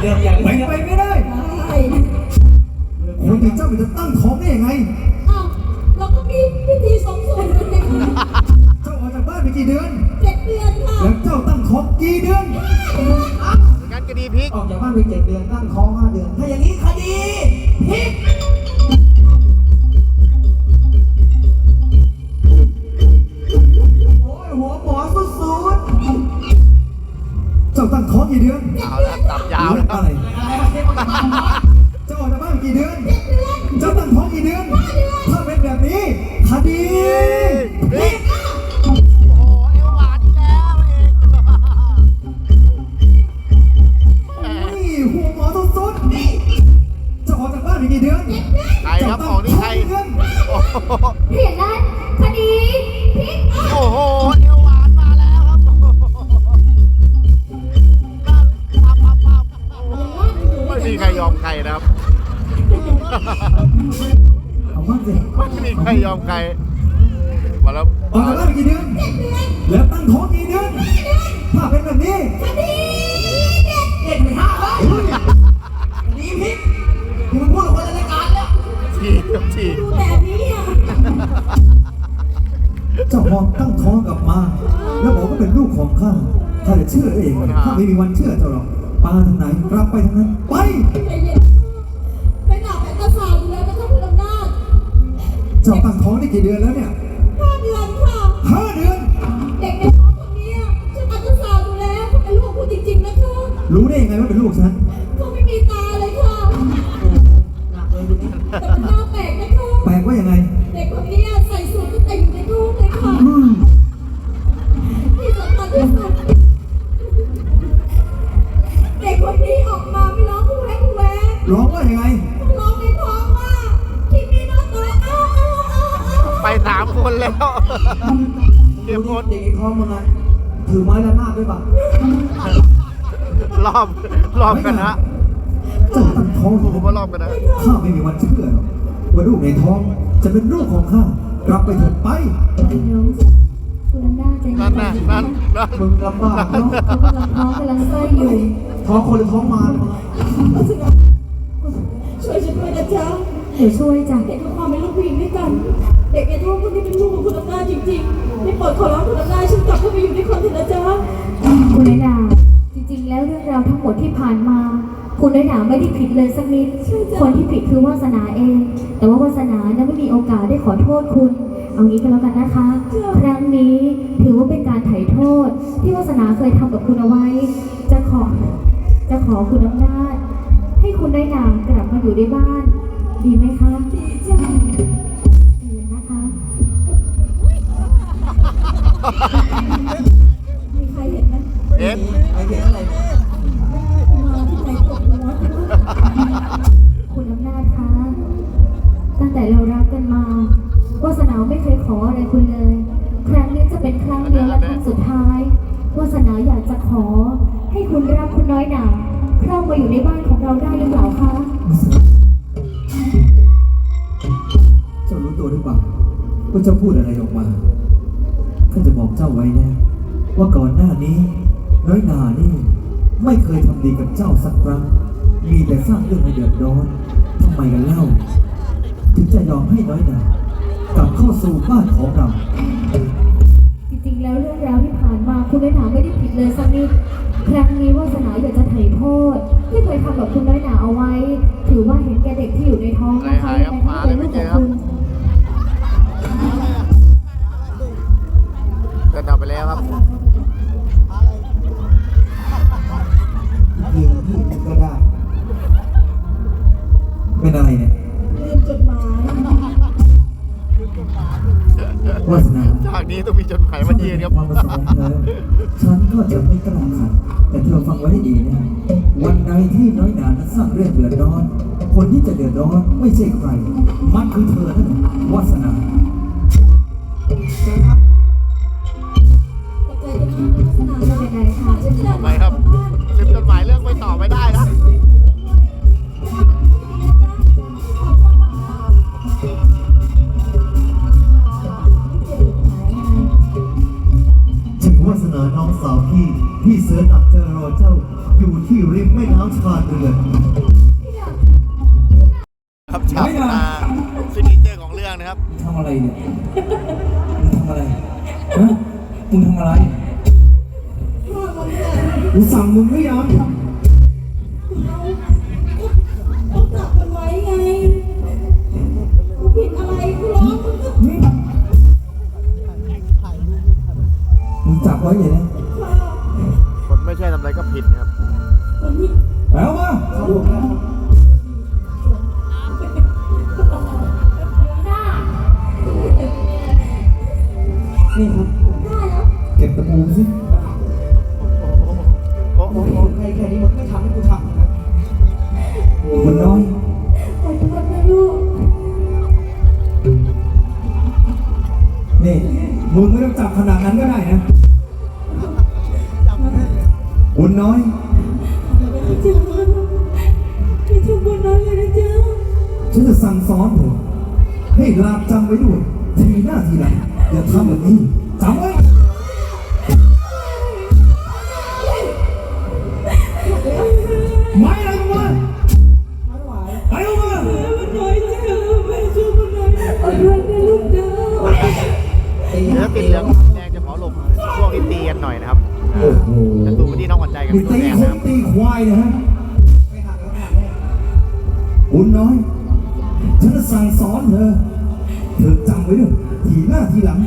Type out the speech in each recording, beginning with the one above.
เรื่องอย่างเป็นนี้ไปไม่ได้ได้คนอย่างเจ้ามันจะตั้งท้องได้ยังไง อ้าวเราก็มีพิธีสมสมกันเลยค่ะเจ้าออกจากบ้านไปกี่เดือน เจ็ดเดือนค่ะแล้วเจ้าตั้งท้องกี่เดือน งั้นคดีพิก ออกจากบ้านไปเจ็ดเดือนตั้งท้องห้าเดือน ถ้าอย่างนี้คดีผิด ตั้งท้องกี่เดือนเอาแล้วตับยาวแล้วอะไรๆเจ้าออกจากบ้านไปกี่เดือนเจ้าตั้งท้องกี่เดือนถ้าเป็นแบบนี้คดี เจ้าพอตั้งท้องกลับมา แล้วบอกว่าเป็นลูกของข้าข้าจะเชื่อเองเลยข้าไม่มีวันเชื่อเจ้าหรอกปาทางไหนรับไปทางนั้นไปใจเย็นไปหนักเป็นกระสาวอยู่แล้วนะคะคุณอำนาจเจ้าตั้งท้องได้กี่เดือนแล้วเนี่ยห้าเดือนค่ะห้าเดือน เด็กในท้องคนนี้ฉันอันตราซาวด์ดูแล้วเขาเป็นลูกคุณจริงๆนะคะรู้ได้ยังไงว่าเป็นลูกฉันเขาไม่มีตาเลยค่ะหนักเลยดูนี่แต่มัน คนแล้วเก็บหมดเด็กในท้องมึงอะถือไม้ระนาดด้วยป่ะรอบรอบกันนะเจ้าตั้งท้องผมว่ารอบกันนะข้าไม่มีวันเชื่อหรอกว่าลูกในท้องจะเป็นลูกของข้ารับไปเถอะไปคุณอำนาจใจเย็นั่นน่ะนั่นนั่นมึงลำบากเนาะเขากำลังท้องกำลังไส้อยู่ท้องคนหรือท้องมารมึงอะช่วยฉันด้วยนะจ๊ะเดี๋ยวช่วยจ้ะเด็กกับความเป็นลูกผู้หญิงด้วยกัน เด็กในท้องคนนี้เป็นลูกของคุณอำนาจจริงๆไม่โปรดขอร้องคุณอำนาจฉันกลับเข้าไปอยู่ด้วยคนเถอะนะจ๊ะคุณนายดาจริงๆ แล้วเรื่องราวทั้งหมดที่ผ่านมา คุณนายดาไม่ได้ผิดเลยสักนิด คนที่ผิดคือวาสนาเอง แต่ว่าวาสนาเนี่ยไม่มีโอกาสได้ขอโทษคุณ เอางี้ก็แล้วกันนะคะ ครั้งนี้ถือว่าเป็นการไถ่โทษ ที่วาสนาเคยทำกับคุณเอาไว้ จะขอ จะขอคุณอำนาจให้คุณนายดากลับมาอยู่ในบ้าน ดีไหมคะดีจ้ะ เอ็ดมาที่ไหนตกหัวคุณอำนาจคะ ตั้งแต่เรารักกันมาวาสนาไม่เคยขออะไรคุณเลย ครั้งนี้จะเป็นครั้งเดียวและครั้งสุดท้ายวาสนาอยากจะขอ ให้คุณรักคุณน้อยหนาเข้ามาอยู่ในบ้านของเราได้หรือเปล่าคะ เจ้ารู้ตัวหรือเปล่าว่าเจ้าพูดอะไรออกมา ข้าจะบอกเจ้าไว้แน่ว่าก่อนหน้านี้ น้อยนานี่ ไม่เคยทำดีกับเจ้าสักครั้ง มีแต่สร้างเรื่องให้เดือดร้อนทำไมกันเล่า ถึงจะยอมให้น้อยนากลับเข้าสู่บ้านของเรา จริงๆ แล้วเรื่องราวที่ผ่านมาคุณน้อยหนาไม่ได้ผิดเลยสักนิด ครั้งนี้วาสนาอยากจะไถ่โทษที่เคยทำกับคุณน้อยหนาเอาไว้ ถือว่าเห็นแก่เด็กที่อยู่ในท้องนะคะหายครับมาเลยไม่เจอครั ต้องมีจดหมายมายื่นครับความประสงค์ของเธอฉันก็จะไม่กล้าขัดแต่เธอฟังไว้ให้ดีนะ วันใดที่น้อยหนานั้นสร้างเรื่องเดือดร้อน คนที่จะเดือดร้อนไม่ใช่ใคร มันคือเธอนั่นแหละวาสนา ครับฉากมาซีนิเจอร์ของเรื่องนะครับทำอะไรเนี่ยมึงทำอะไรฮะมึงทำอะไรกูสั่งมึงไม่ ตีคนตีควายนะฮะคุณน้อย ฉันจสั่งสอนเธอ เธอจำไว้ด้วยทีหน้าทีหลัง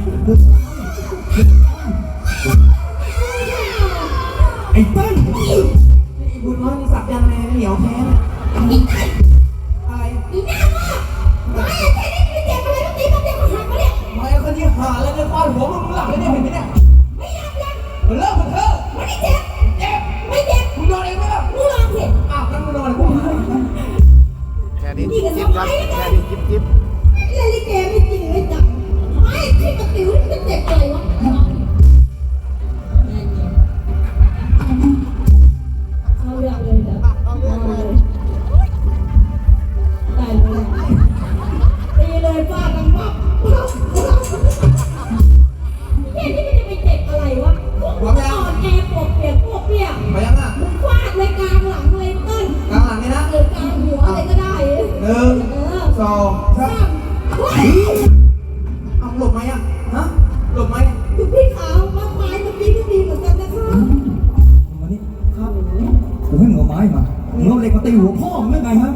ตีหัวพ่อหรือไงครับ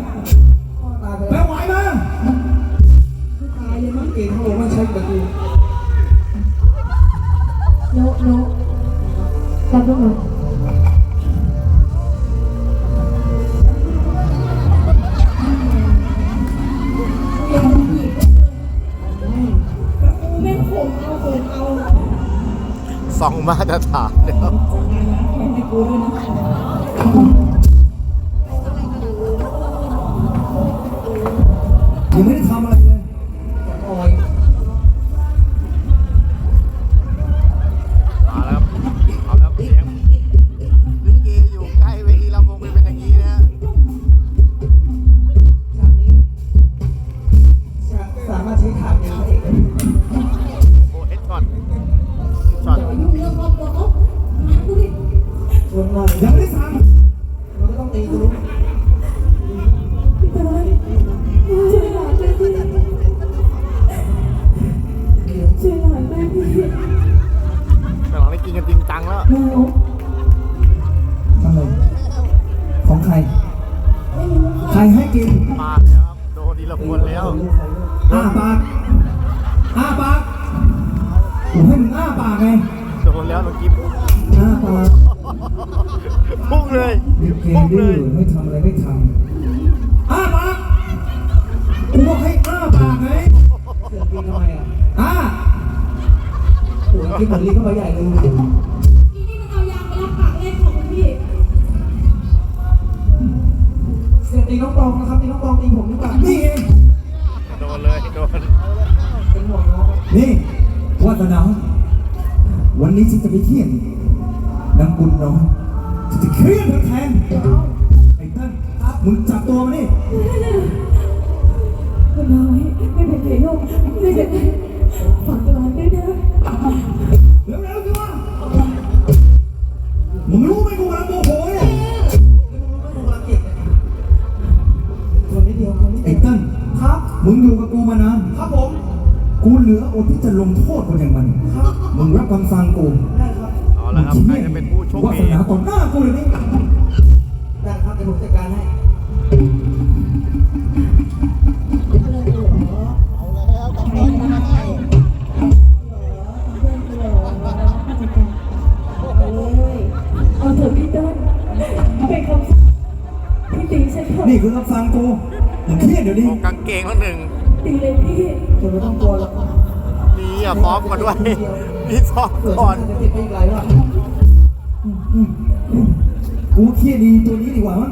ใคร ใครให้กินปาแล้ครับโดนดีละคนแล้วอ้าปากอ้าปากผมให้มึงอ้าปากไงโดนแล้วเมื่อกี้อ้าปากพุ่งเลยพุ่งเลยไม่ทำอะไรไม่ทำอ้าปากกูบอกให้อ้าปากไงเสือกินทำไมอะอ้าโอ้กินหมดลิ้เข้าไปใหญ่เลยีน้องปองนะครับตีน้องปองตีผมดีกว่านี่เองโดนเลยโดนเป็นห่วงน้องนี่วัฒนาวันนี้ฉันจะไปเที่ยงนางบุญน้องฉันจะเครียดแทนไอ้เติ้นครับมึงจับตัวมานี่คุณน้อยไม่เป็นไรลูกไม่เป็นไรฝากร้าด้วยนะเร็วๆสิวะมึงรู้ มึงอยู่กับกูมานานครับผม กูเหลืออดที่จะลงโทษคนอย่างมัน ครับมึงรับคำสั่งกูได้ครับเอาละครับใครจะเป็นผู้โชควาดีสนาต่อหน้ากูเลยนี่ ได้ครับเดี๋ยวผมจัดการให้ มึงเครียดเดี๋ยวนี้โอ้กางเกงละหนึ่งตีเลยพี่เดี๋ยวไม่ต้องกลัวหรอกมีอะซ้อมก่อนด้วย มีซ้อมเผื่อก่อน จะติดไปอีกหลายรอบกูเครียดดีตัวนี้ดีกว่ามั้ง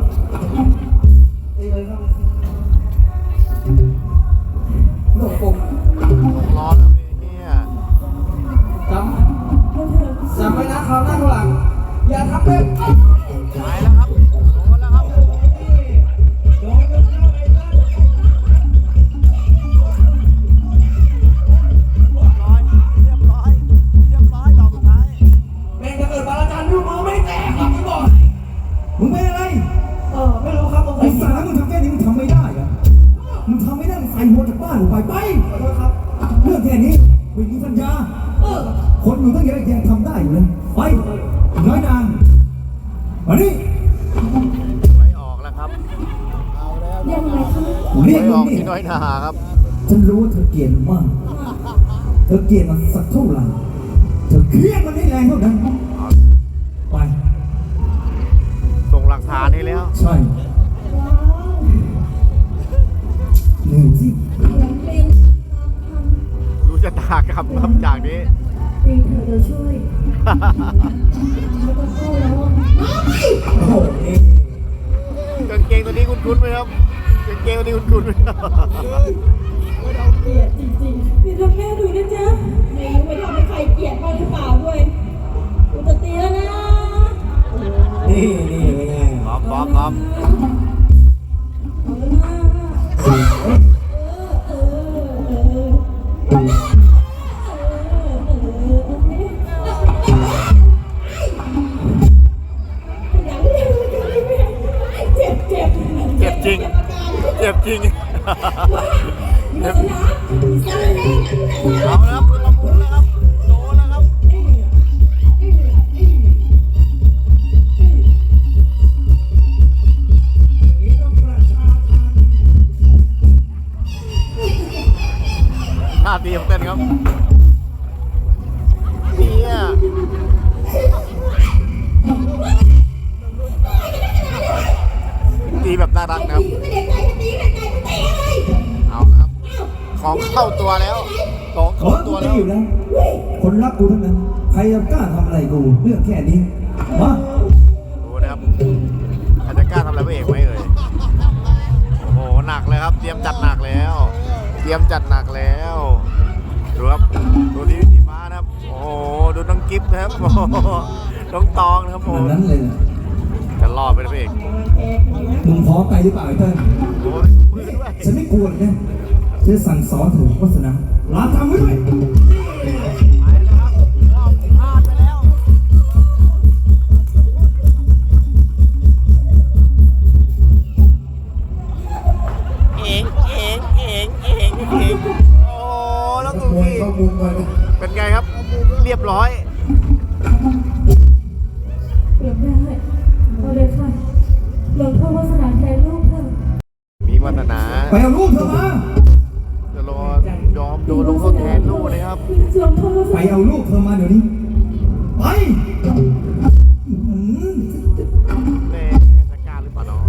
งหลักฐานให้แล้ว ใช่ว้าวหนึ่งสิยังเป็นรู้จะตากรรมครับจากนี้ตีเธอเดี๋ยวช่วยไม่ต้องเข้าแล้วโอ้โหนี่กางเกงตัวนี้คุณคุ้นๆไหมครับกางเกงตัวนี้คุณคุ้นๆไหมครับเกลียดจริงๆพี่ทำแม่ดูนะจ๊ะไม่รู้ไปทำให้ใครเกลียดบ้างหรือเปล่าด้วยกูจะตีแล้วนะ นี่นี่เป็นไงพร้ อมพร้อมพร้อมเอาแล้วนะเออเออเออเออเออเจ็บเจ็บเจ็บจริง เจ็บจริงศาสนาศาสนาเอา ของขอเข้าตัตัววแล้แล้ววอยู่แล้วคนรักกูทั้งนั้น ใครจะกล้าทำอะไรกูเรื่องแค่นี้มาดูนะครับอาจจะกล้าทำอะไรพระเอกไหมเอ่ย โอ้โห หนักเลยครับ เตรียมจัดหนักแล้ว เตรียมจัดหนักแล้ว ดูครับ ดูที่สีฟ้านะครับ โอ้โห ดูน้องกิฟต์นะครับ โอ้โหน้องตองนะครับผอัมนนั้นเลยนะจะรอดไปนะพระเอกมึงพร้อมไปหรือเปล่าไอ้เติ้ลโอ้ยมือด้วย ฉันไม่กลัวเลยนะจะสั่งสอนเถึงวาสนา ลาทำไว้ด้วยไปแล้วครับรอบพลาดไปแล้วเองเองเองเองเองโอ้แล้วตุ้ยข้อมูลมาเป็นไงครับ เรียบร้อยเปลี่ยนได้เอาเลยค่ะหลวงพ่อวาสนาแทนลูกค่ะมีวาสนา ไปเอาลูกเธอมา เอาลูกเธอมาเดี๋ยวนี้ ไปอื้อหือแม่สการหรือเปล่าเนาะ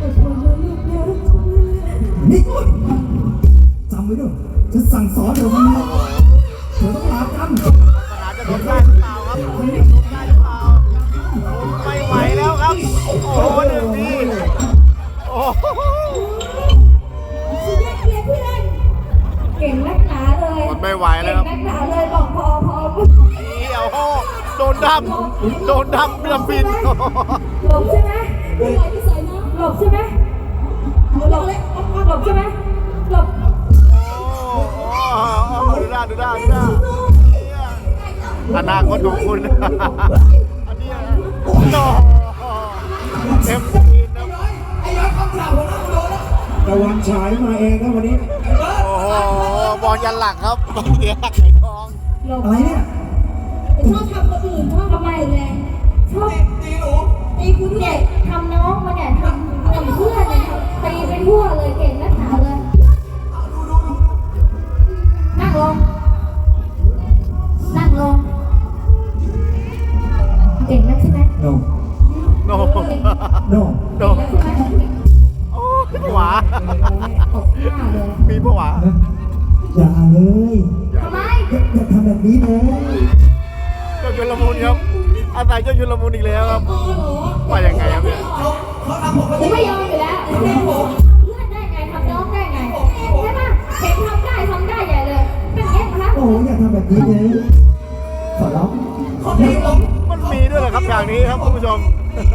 อดทนนะลูกนะนี่กูจำไว้ด้วยจะสั่งสอนเธอมาเธอต้องลาจำวาสนาจะโดได้หรือเปล่าครับโดได้หรือเปล่าไม่ไหวแล้วครับ โอ้โหหนึ่งทีโอ้โห นดำโดนดำลำบินหลบใช่ไหมผู้ใหญ่ที่ใส่นะหลบใช่ไหมเอาเลยเลยหลบใช่ไหมหลบดูด้าดูด้าดูด้าอนาคตของคุณอันนี้โอ้โหเต็มทีนนะไอ้ย้อยคำสาปผมนะโดนแล้วตะวันฉายมาเองครับวันนี้โอ้โหบอลยันหลังครับบอลเสียหลักไก่ทองหลบอะไรเนี่ยชอบทำาศัยเจ้าชุลมุนอีกแล้วครับอ๋อเหรอว่ายังไงครับเนี่ยเขาเขาทำผมมากูไม่ยอมอยู่แล้วทำเพื่อนได้ไงทำน้องได้ไงใช่ปะเห็นทำได้ทำได้ใหญ่เลยเป็นเงี้ยนะโอ้อย่าทำแบบนี้เลยขอร้องเขาตีผมมันมีด้วยเหรอครับอย่างนี้ครับคุณผู้ชม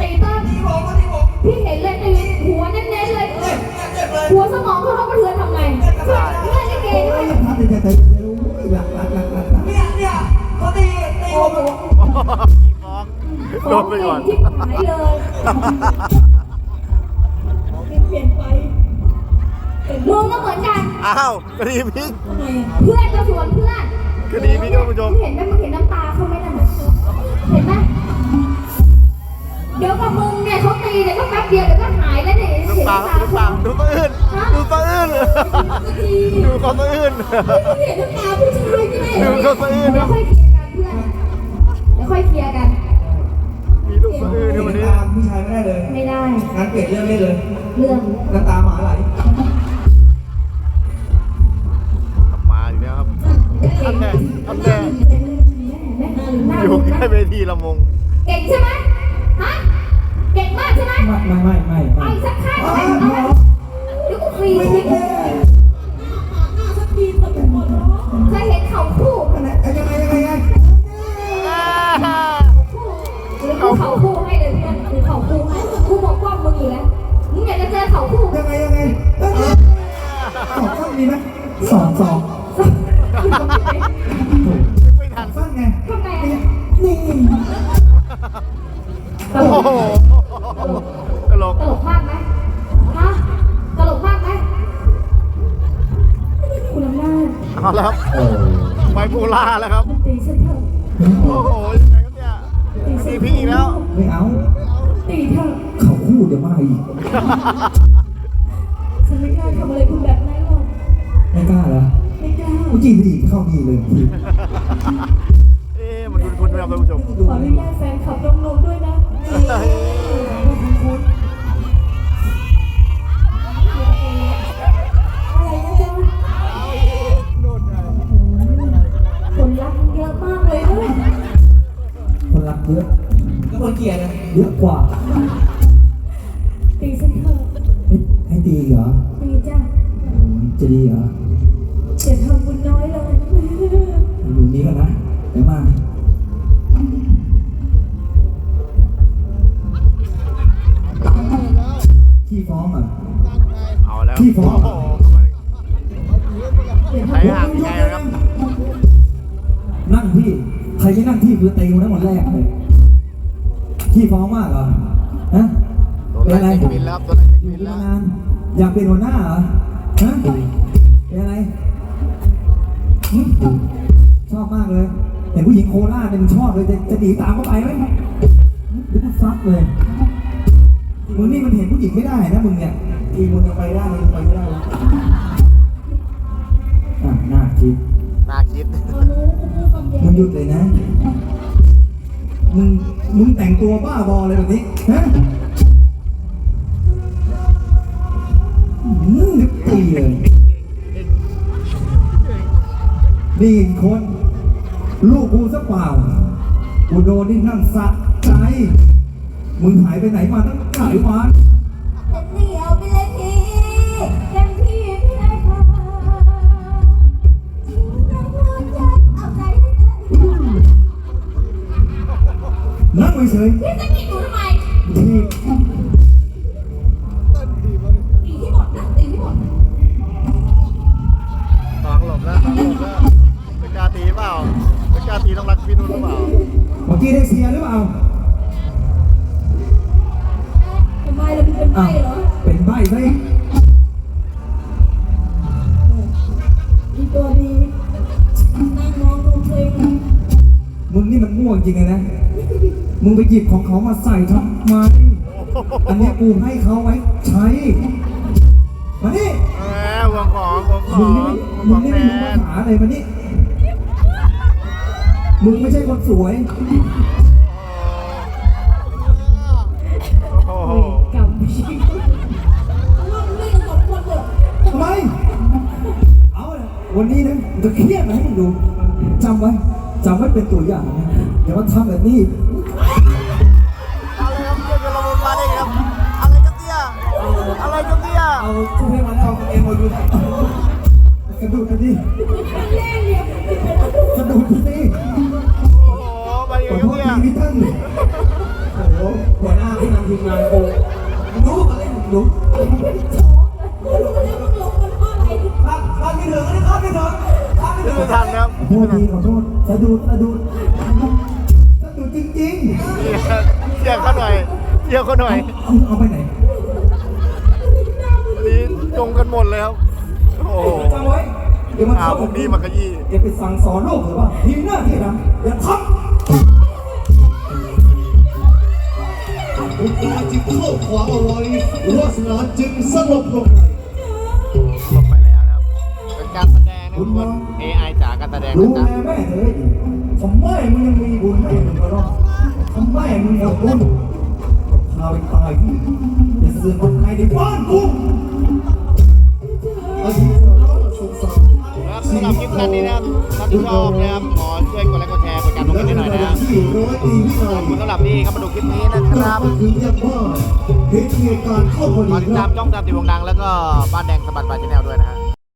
ตีต้นตีผมเขาตีผมพี่เห็นเลยตีหัวเน้นๆเลยเจ็บเจ็บเลยหัวสมองเขาเขากระเทือนทำไงเพื่อนเพื่อนลิเกโอ้ด้วยอย่าทำเลยอย่าทำเลยหลักหลักหลักหลักหลักเนี่ยเนี่ยเขาตีตีผมฟ้อง โดนไปก่อน ที่หายเลยเปลี่ยนไปเป็นมึงก็เหมือนกันอ้าวคดีพลิก ทำไมอะเพื่อนก็ส่วนเพื่อนคดีพลิกครับคุณผู้ชม เห็นไหมมึงเห็นน้ำตาเขาไหมนั่นน่ะเห็นไหมเดี๋ยวกับมึงเนี่ยเขาตีเดี๋ยวก็แป๊บเดียวเดี๋ยวก็หายแล้วเนี่ยดูเห็นปากน้ำตาดูเขาปากดูตัวอื่น ดูตัวอื่น ดูเขาตัวอื่น เห็นน้ำตาผู้ชายที่ไหนดูเขาตัวอื่น เดี๋ยวค่อยเคลียร์กันเพื่อนเดี๋ยวค่อยเคลียร์กันมีลูก ตัวอื่นในวันนี้ตามผู้ชายไม่ได้เลยไม่ได้ งั้นเปลี่ยนเรื่องได้เลยเรื่องน้ำตาหมาไหลกลับมาอีกแล้วครับอันแน่อันแน่แม่หน้าอยู่ใกล้เวทีละมง เก่งใช่ไหมฮะ เก่งมากใช่ไหมไม่ไม่ไม่ไม่ไปไม่สักข้าง สองสองไม่ทันฟันไงทำไงอะนี่ตลโอ้กโหตลกตลกมากไหมฮะตลกมากไหมคุณอำนาจเอาแล้วครับโอ้ไบโพล่าแล้วครับ ตีฉันเถอะโอ้โหยังไงครับเนี่ยซีพีอีกแล้ว ไม่เอาตีเถอะเขาคู่เดี๋ยวมาอีก ชมขออนุญาตแฟนขับน้องๆด้วยนะอะไรนะจ๊ะคนรักมึงเยอะมากเลยด้วยคนรักเยอะก็คนเกลียดนะเยอะกว่าตีฉันเถอะให้ให้ตีเหรอตีจ้ะโอ้ยจะดีเหรอ นั่งที่ ใครไม่นั่งที่คือตีกูนะหมดแรกเลยขี้ฟ้องมากเหรอฮะโดนเป็นไล่อะไรเช็คบินแล้วครับโดนไล่เช็คอยู่บินแล้วมานานอยากเป็นหัวหน้าเหรอฮะเป็นอะไรหึชอบมากเลยเห็นผู้หญิงโคราชเนี่ยมึงชอบเลยจะจะหนีตามเขาไปไหมเดี๋ยวกูซัดเลยมึงนี่มันเห็นผู้หญิงไม่ได้นะมึงเนี่ยทีมึงจะไปได้มึงไปไม่ได้หรอกอะหน้าคิดน่าคิด มึงหยุดเลยนะ มึง มึงแต่งตัวบ้าบอเลยแบบนี้ ฮะนึกตีเลยนี่อีกคน ลูกกูสักเปล่า กูโดนนี่นั่งสะใจ มึงหายไปไหนมาตั้งหลายวัน พี่จะกินหนูทำไมที่ที่หมนตีดติ้วตองหลบแล้วจะกล้าตีเปล่าจะกล้าตีต้องรักพี่นุ่นหรือเปล่าเมื่อกี้เสียหรือเปล่าเป็นใบเหรอเป็นใบไหมมีตัวดีนั่งมองดูเพลงมึงนี่มันม่วจริงเลนะ มึงไปหยิบของเขามาใส่ทำไม อันเนี้ยกูให้เขาไว้ใช้ มานี่แหมห่วงของห่วงขมึองงนี่ห่มึวงงนี่แฟไม่รู้ภานษาอะไรมานี่ มึงไม่ใช่คนสวย โอ้โหกำชิงว่าไม่กันสองคนเลยทำไม เอาเลยวันนี้นะจะเครียดมาให้มึงดูจำไว้จำไว้เป็นตัวอย่างนะเดี๋ยวมาทำแบบนี้อะ อะไรกันเตี้ยเอาชุดให้มันเอาเอ็มโอยูกระดูดกันดิมันแรงเนี่ยกระดูดกันดิโอ้โหมาดิขอกันโทษเตี้ยทีพี่ท่านโอ้โหหัวหน้าที่นำทีมงานโกงรู้อะไรรู้ไม่รู้เลยมึงหนเพราะอะไรภาพภาพไม่ถึงนนี้ภาพไม่ถึงภาพไม่ถึงไม่ทันครับขอโทษทีขอโทษกระดูดกระดูดกระดูดจริงเกี่ยวเขาหน่อยเกี่ยวเขาหน่อยๆเอาเอาไปไหน จงกันหมดเลยครับ โอ้โหจำไว้เดี๋ยวมันอาพวกนี้มากระยี่อย่าไปสั่งสอนโลกเถอะว่าทีหน้าที่ทำอย่าทโอกาสจึงเข้าขวางเอาไว้วาสนาจึงสลบลงไปลงไปแล้วนะครับเป็นการแสดงนะครับทุกคน AI จ๋าการแสดงำดูนะแลจ๊ะแม่เธอให้ดีทำไมมึงยังมีบุญให้มึงก็รอดทำไมมึงยังบุญพาไปตายที่อย่าเสือกคนไทยในบ้านกู ครับสำหรับคลิปนั้นนี้นะครับถ้าชอบนะครับขอช่วยกดไลค์กดแชร์เป็นการลงและกันหน่อยนะครับที่ร้อยตีวินัขอบคุณสำหรับที่เข้ามาดูคลิปนี้นะครับมาถึงยังบ้านเห็นเหตุการณ์เข้าพอขดีอติดตามบช่องตามติวงดัง แล้วก็บ้านแดงสะบัดบายชแนลด้วยนะครับ